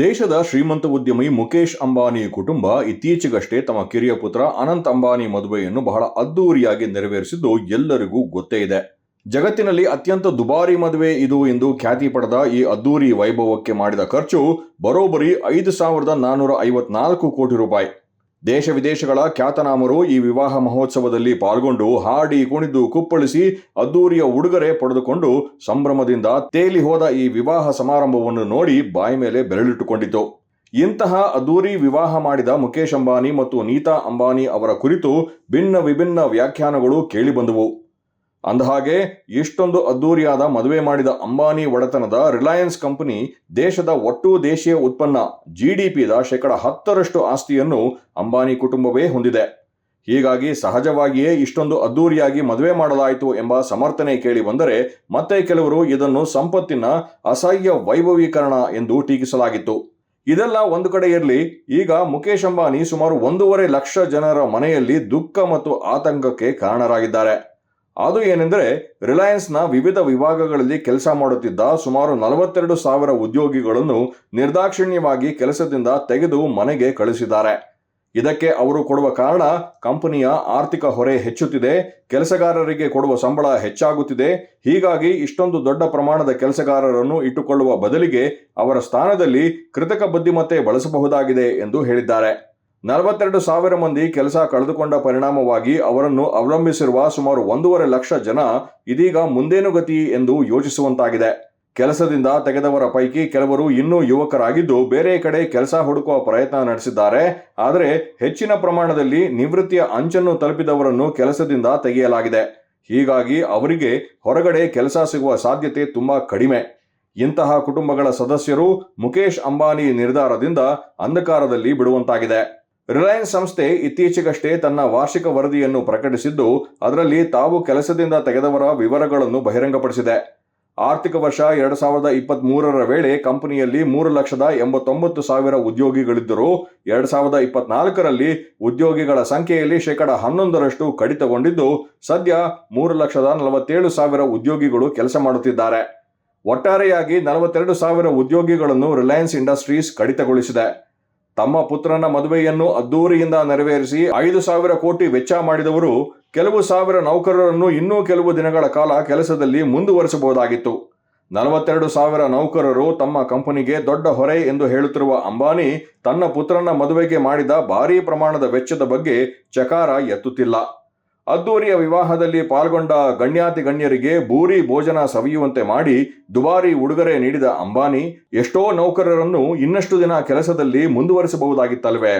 ದೇಶದ ಶ್ರೀಮಂತ ಉದ್ಯಮಿ ಮುಕೇಶ್ ಅಂಬಾನಿ ಕುಟುಂಬ ಇತ್ತೀಚೆಗಷ್ಟೇ ತಮ್ಮ ಕಿರಿಯ ಪುತ್ರ ಅನಂತ್ ಅಂಬಾನಿ ಮದುವೆಯನ್ನು ಬಹಳ ಅದ್ದೂರಿಯಾಗಿ ನೆರವೇರಿಸಿದ್ದು ಎಲ್ಲರಿಗೂ ಗೊತ್ತೇ ಇದೆ. ಜಗತ್ತಿನಲ್ಲಿ ಅತ್ಯಂತ ದುಬಾರಿ ಮದುವೆ ಇದು ಎಂದು ಖ್ಯಾತಿ ಪಡೆದ ಈ ಅದ್ದೂರಿ ವೈಭವಕ್ಕೆ ಮಾಡಿದ ಖರ್ಚು ಬರೋಬ್ಬರಿ ಐದು ಸಾವಿರದ ನಾನ್ನೂರ ಐವತ್ನಾಲ್ಕು ಕೋಟಿ ರೂಪಾಯಿ. ದೇಶ ವಿದೇಶಗಳ ಖ್ಯಾತನಾಮರು ಈ ವಿವಾಹ ಮಹೋತ್ಸವದಲ್ಲಿ ಪಾಲ್ಗೊಂಡು ಹಾಡಿ ಕುಣಿದು ಕುಪ್ಪಳಿಸಿ ಅದ್ದೂರಿಯ ಉಡುಗೊರೆ ಪಡೆದುಕೊಂಡು ಸಂಭ್ರಮದಿಂದ ತೇಲಿ ಹೋದ ಈ ವಿವಾಹ ಸಮಾರಂಭವನ್ನು ನೋಡಿ ಬಾಯಿ ಮೇಲೆ ಬೆರಳಿಟ್ಟುಕೊಂಡಿತು. ಇಂತಹ ಅದ್ದೂರಿ ವಿವಾಹ ಮಾಡಿದ ಮುಖೇಶ್ ಅಂಬಾನಿ ಮತ್ತು ನೀತಾ ಅಂಬಾನಿ ಅವರ ಕುರಿತು ಭಿನ್ನ ವಿಭಿನ್ನ ವ್ಯಾಖ್ಯಾನಗಳು ಕೇಳಿಬಂದವು. ಅಂದಹಾಗೆ, ಇಷ್ಟೊಂದು ಅದ್ದೂರಿಯಾದ ಮದುವೆ ಮಾಡಿದ ಅಂಬಾನಿ ಒಡೆತನದ ರಿಲಯನ್ಸ್ ಕಂಪನಿ ದೇಶದ ಒಟ್ಟು ದೇಶೀಯ ಉತ್ಪನ್ನ ಜಿಡಿಪಿದ ಶೇಕಡ ಹತ್ತರಷ್ಟು ಆಸ್ತಿಯನ್ನು ಅಂಬಾನಿ ಕುಟುಂಬವೇ ಹೊಂದಿದೆ. ಹೀಗಾಗಿ ಸಹಜವಾಗಿಯೇ ಇಷ್ಟೊಂದು ಅದ್ದೂರಿಯಾಗಿ ಮದುವೆ ಮಾಡಲಾಯಿತು ಎಂಬ ಸಮರ್ಥನೆ ಕೇಳಿ ಬಂದರೆ ಮತ್ತೆ ಕೆಲವರು ಇದನ್ನು ಸಂಪತ್ತಿನ ಅಸಹ್ಯ ವೈಭವೀಕರಣ ಎಂದು ಟೀಕಿಸಲಾಗಿತ್ತು. ಇದೆಲ್ಲ ಒಂದು ಕಡೆ ಇರಲಿ ಈಗ ಮುಖೇಶ್ ಅಂಬಾನಿ ಸುಮಾರು ಒಂದೂವರೆ ಲಕ್ಷ ಜನರ ಮನೆಯಲ್ಲಿ ದುಃಖ ಮತ್ತು ಆತಂಕಕ್ಕೆ ಕಾರಣರಾಗಿದ್ದಾರೆ. ಅದು ಏನೆಂದರೆ ರಿಲಯನ್ಸ್ನ ವಿವಿಧ ವಿಭಾಗಗಳಲ್ಲಿ ಕೆಲಸ ಮಾಡುತ್ತಿದ್ದ ಸುಮಾರು ನಲವತ್ತೆರಡು ಸಾವಿರ ಉದ್ಯೋಗಿಗಳನ್ನು ನಿರ್ದಾಕ್ಷಿಣ್ಯವಾಗಿ ಕೆಲಸದಿಂದ ತೆಗೆದು ಮನೆಗೆ ಕಳಿಸಿದ್ದಾರೆ. ಇದಕ್ಕೆ ಅವರು ಕೊಡುವ ಕಾರಣ ಕಂಪನಿಯ ಆರ್ಥಿಕ ಹೊರೆ ಹೆಚ್ಚುತ್ತಿದೆ, ಕೆಲಸಗಾರರಿಗೆ ಕೊಡುವ ಸಂಬಳ ಹೆಚ್ಚಾಗುತ್ತಿದೆ. ಹೀಗಾಗಿ ಇಷ್ಟೊಂದು ದೊಡ್ಡ ಪ್ರಮಾಣದ ಕೆಲಸಗಾರರನ್ನು ಇಟ್ಟುಕೊಳ್ಳುವ ಬದಲಿಗೆ ಅವರ ಸ್ಥಾನದಲ್ಲಿ ಕೃತಕ ಬುದ್ಧಿಮತ್ತೆ ಬಳಸಬಹುದಾಗಿದೆ ಎಂದು ಹೇಳಿದ್ದಾರೆ. ನಲವತ್ತೆರಡು ಸಾವಿರ ಮಂದಿ ಕೆಲಸ ಕಳೆದುಕೊಂಡ ಪರಿಣಾಮವಾಗಿ ಅವರನ್ನು ಅವಲಂಬಿಸಿರುವ ಸುಮಾರು ಒಂದೂವರೆ ಲಕ್ಷ ಜನ ಇದೀಗ ಮುಂದೇನು ಗತಿ ಎಂದು ಯೋಚಿಸುವಂತಾಗಿದೆ. ಕೆಲಸದಿಂದ ತೆಗೆದವರ ಪೈಕಿ ಕೆಲವರು ಇನ್ನೂ ಯುವಕರಾಗಿದ್ದು ಬೇರೆ ಕಡೆ ಕೆಲಸ ಹುಡುಕುವ ಪ್ರಯತ್ನ ನಡೆಸಿದ್ದಾರೆ. ಆದರೆ ಹೆಚ್ಚಿನ ಪ್ರಮಾಣದಲ್ಲಿ ನಿವೃತ್ತಿಯ ಅಂಚನ್ನು ತಲುಪಿದವರನ್ನು ಕೆಲಸದಿಂದ ತೆಗೆಯಲಾಗಿದೆ. ಹೀಗಾಗಿ ಅವರಿಗೆ ಹೊರಗಡೆ ಕೆಲಸ ಸಿಗುವ ಸಾಧ್ಯತೆ ತುಂಬಾ ಕಡಿಮೆ. ಇಂತಹ ಕುಟುಂಬಗಳ ಸದಸ್ಯರು ಮುಕೇಶ್ ಅಂಬಾನಿ ನಿರ್ಧಾರದಿಂದ ಅಂಧಕಾರದಲ್ಲಿ ಬಿಡುವಂತಾಗಿದೆ. ರಿಲಯನ್ಸ್ ಸಂಸ್ಥೆ ಇತ್ತೀಚೆಗಷ್ಟೇ ತನ್ನ ವಾರ್ಷಿಕ ವರದಿಯನ್ನು ಪ್ರಕಟಿಸಿದ್ದು, ಅದರಲ್ಲಿ ತಾವು ಕೆಲಸದಿಂದ ತೆಗೆದವರ ವಿವರಗಳನ್ನು ಬಹಿರಂಗಪಡಿಸಿದೆ. ಆರ್ಥಿಕ ವರ್ಷ ಎರಡು ಸಾವಿರದ ಇಪ್ಪತ್ತ್ ಮೂರರ ವೇಳೆ ಕಂಪನಿಯಲ್ಲಿ ಮೂರು ಲಕ್ಷದ ಎಂಬತ್ತೊಂಬತ್ತು ಸಾವಿರ ಉದ್ಯೋಗಿಗಳಿದ್ದರು, ಎರಡು ಸಾವಿರದ ಇಪ್ಪತ್ನಾಲ್ಕರಲ್ಲಿ ಉದ್ಯೋಗಿಗಳ ಸಂಖ್ಯೆಯಲ್ಲಿ ಶೇಕಡ ಹನ್ನೊಂದರಷ್ಟು ಕಡಿತಗೊಂಡಿದ್ದು, ಸದ್ಯ ಮೂರು ಲಕ್ಷದ ನಲವತ್ತೇಳು ಸಾವಿರ ಉದ್ಯೋಗಿಗಳು ಕೆಲಸ ಮಾಡುತ್ತಿದ್ದಾರೆ. ಒಟ್ಟಾರೆಯಾಗಿ ನಲವತ್ತೆರಡು ಸಾವಿರ ಉದ್ಯೋಗಿಗಳನ್ನು ರಿಲಯನ್ಸ್ ಇಂಡಸ್ಟ್ರೀಸ್ ಕಡಿತಗೊಳಿಸಿದೆ. ತಮ್ಮ ಪುತ್ರನ ಮದುವೆಯನ್ನು ಅದ್ದೂರಿಯಿಂದ ನೆರವೇರಿಸಿ ಐದು ಸಾವಿರ ಕೋಟಿ ವೆಚ್ಚ ಮಾಡಿದವರು ಕೆಲವು ಸಾವಿರ ನೌಕರರನ್ನು ಇನ್ನೂ ಕೆಲವು ದಿನಗಳ ಕಾಲ ಕೆಲಸದಲ್ಲಿ ಮುಂದುವರಿಸಬಹುದಾಗಿತ್ತು. ನಲವತ್ತೆರಡು ಸಾವಿರ ನೌಕರರು ತಮ್ಮ ಕಂಪನಿಗೆ ದೊಡ್ಡ ಹೊರೆ ಎಂದು ಹೇಳುತ್ತಿರುವ ಅಂಬಾನಿ ತನ್ನ ಪುತ್ರನ ಮದುವೆಗೆ ಮಾಡಿದ ಭಾರೀ ಪ್ರಮಾಣದ ವೆಚ್ಚದ ಬಗ್ಗೆ ಚಕಾರ ಎತ್ತುತ್ತಿಲ್ಲ. ಅದ್ದೂರಿಯ ವಿವಾಹದಲ್ಲಿ ಪಾಲ್ಗೊಂಡ ಗಣ್ಯಾತಿ ಗಣ್ಯರಿಗೆ ಭೂರಿ ಭೋಜನ ಸವಿಯುವಂತೆ ಮಾಡಿ ದುಬಾರಿ ಉಡುಗೊರೆ ನೀಡಿದ ಅಂಬಾನಿ, ಎಷ್ಟೋ ನೌಕರರನ್ನು ಇನ್ನಷ್ಟು ದಿನ ಕೆಲಸದಲ್ಲಿ ಮುಂದುವರಿಸಬಹುದಾಗಿತ್ತಲ್ವೇ?